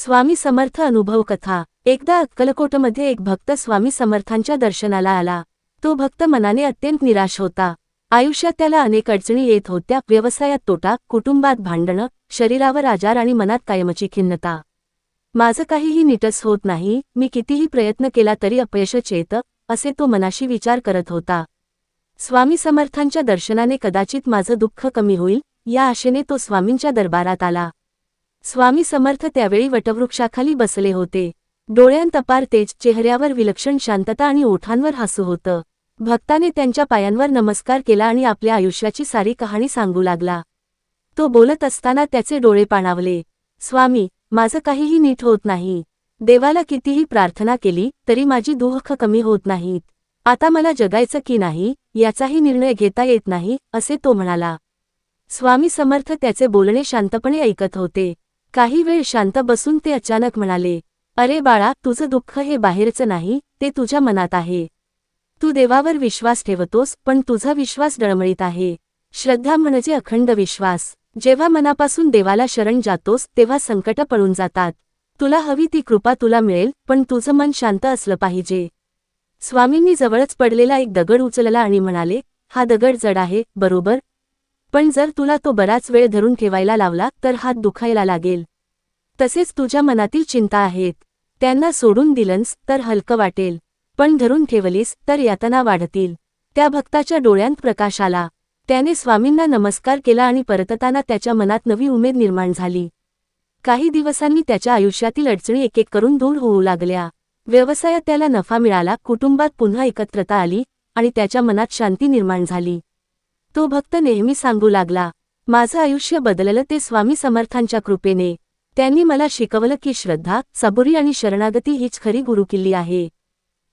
स्वामी समर्थ अनुभव कथा. एकदा अक्कलकोटमध्ये एक भक्त स्वामी समर्थांच्या दर्शनाला आला. तो भक्त मनाने अत्यंत निराश होता. आयुष्यात त्याला अनेक अडचणी येत होत्या. व्यवसायात तोटा कुटुंबात भांडणं शरीरावर आजार आणि मनात कायमची खिन्नता. माझं काहीही नीटस होत नाही. मी कितीही प्रयत्न केला तरी अपयशच येतं असे तो मनाशी विचार करत होता. स्वामी समर्थांच्या दर्शनाने कदाचित माझं दुःख कमी होईल या आशेने तो स्वामींच्या दरबारात आला. स्वामी समर्थ त्यावेळी वटवृक्षाखाली बसले होते. डोळ्यांतपार तेज चेहऱ्यावर विलक्षण शांतता आणि ओठांवर हसू होतं. भक्ताने त्यांच्या पायांवर नमस्कार केला आणि आपल्या आयुष्याची सारी कहाणी सांगू लागला. तो बोलत असताना त्याचे डोळे पाणावले. स्वामी माझं काहीही नीट होत नाही. देवाला कितीही प्रार्थना केली तरी माझी दुःख कमी होत नाहीत. आता मला जगायचं की नाही याचाही निर्णय घेता येत नाही असे तो म्हणाला. स्वामी समर्थ त्याचे बोलणे शांतपणे ऐकत होते. काही वेळ शांत बसून ते अचानक म्हणाले अरे बाळा तुझं दुःख हे बाहेरचं नाही ते तुझ्या मनात आहे. तू देवावर विश्वास ठेवतोस पण तुझा विश्वास डळमळीत आहे. श्रद्धा म्हणजे अखंड विश्वास. जेव्हा मनापासून देवाला शरण जातोस तेव्हा संकट पळून जातात. तुला हवी ती कृपा तुला मिळेल पण तुझं मन शांत असलं पाहिजे. स्वामींनी जवळच पडलेला एक दगड उचलला आणि म्हणाले हा दगड जड आहे बरोबर. पण जर तुला तो बराच वेळ धरून ठेवायला लावला तर हात दुखायला लागेल. तसेच तुझ्या मनातील चिंता आहेत. त्यांना सोडून दिलंस तर हलकं वाटेल. पण धरून ठेवलीस तर यातना वाढतील. त्या भक्ताच्या डोळ्यांत प्रकाश आला. त्याने स्वामींना नमस्कार केला आणि परतताना त्याच्या मनात नवी उमेद निर्माण झाली. काही दिवसांनी त्याच्या आयुष्यातील अडचणी एक एक करून दूर होऊ लागल्या. व्यवसायात त्याला नफा मिळाला कुटुंबात पुन्हा एकत्रता आली आणि त्याच्या मनात शांती निर्माण झाली. तो भक्त नेहमी सांगू लागला माझं आयुष्य बदललं ते स्वामी समर्थांच्या कृपेने. त्यांनी मला शिकवलं की श्रद्धा सबुरी आणि शरणागती हीच खरी गुरुकिल्ली आहे.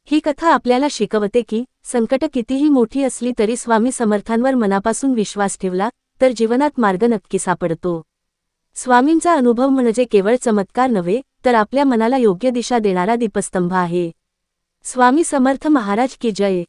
ही कथा आपल्याला शिकवते की संकट कितीही मोठी असली तरी स्वामी समर्थांवर मनापासून विश्वास ठेवला तर जीवनात मार्ग नक्की सापडतो. स्वामींचा अनुभव म्हणजे केवळ चमत्कार नव्हे तर आपल्या मनाला योग्य दिशा देणारा दीपस्तंभ आहे. स्वामी समर्थ महाराज की जय.